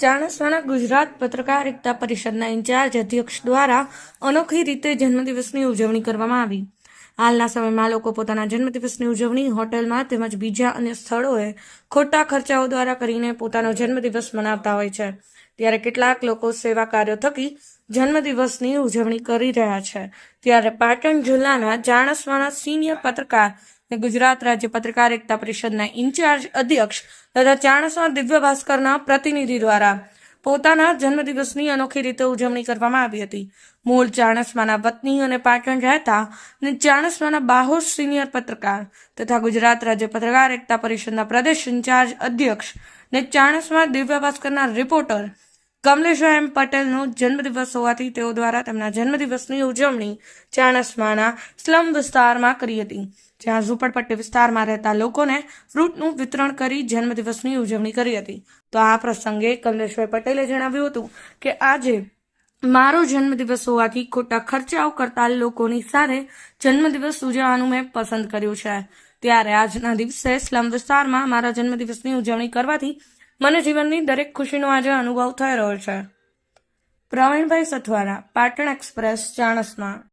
ચાણસ્માના ગુજરાત પત્રકારિતા પરિષદના ઇન્ચાર્જ અધ્યક્ષ દ્વારા અનોખી રીતે જન્મદિવસની ઉજવણી કરવામાં આવી. હાલના સમયમાં લોકો પોતાના જન્મદિવસની ઉજવણી હોટલમાં તેમજ બીજા અન્ય સ્થળોએ ખોટા ખર્ચાઓ દ્વારા કરીને પોતાનો જન્મદિવસ મનાવતા હોય છે. ત્યારે કેટલાક લોકો સેવા કાર્યો થકી જન્મદિવસની ઉજવણી કરી રહ્યા છે. ત્યારે પાટણ જિલ્લાના ચાણસ્માના સિનિયર પત્રકાર ને ગુજરાત રાજ્ય પત્રકાર એકતા પરિષદના ઇન્ચાર્જ અધ્યક્ષ તથા ચાણસવા દિવ્ય ભાસ્કરના પ્રતિનિધિ દ્વારા પોતાના જન્મદિવસની અનોખી રીતે ઉજવણી કરવામાં આવી હતી. મૂળ ચાણસમાના વતની અને પાટણ રહેતા અને ચાણસમાના બાહોશ સિનિયર પત્રકાર તથા ગુજરાત રાજ્ય પત્રકાર એકતા પરિષદના પ્રદેશ ઇન્ચાર્જ અધ્યક્ષ ને ચાણસમા દિવ્ય ભાસ્કરના રિપોર્ટર કમલેશભાઈ એમ પટેલનો જન્મદિવસ હોવાથી તેઓ દ્વારા તેમના જન્મદિવસની ઉજવણી ચાણસમાના સ્લમ વિસ્તારમાં કરી હતી. જ્યાં ઝૂંપડપટ્ટી વિસ્તારમાં રહેતા લોકોને ફ્રૂટનું વિતરણ કરી જન્મદિવસની ઉજવણી કરી હતી. તો આ પ્રસંગે કમલેશભાઈ પટેલે જણાવ્યું હતું કે આજે મારો જન્મદિવસ હોવાથી ખોટા ખર્ચાઓ કરતા લોકોની સાથે જન્મદિવસ ઉજવવાનું મેં પસંદ કર્યું છે. ત્યારે આજના દિવસે સ્લમ વિસ્તારમાં મારા જન્મદિવસની ઉજવણી કરવાથી મને જીવનની દરેક ખુશીનો આજે અનુભવ થઈ રહ્યો છે. પ્રવીણભાઈ સથવારા પાટણ એક્સપ્રેસ ચાણસમાં.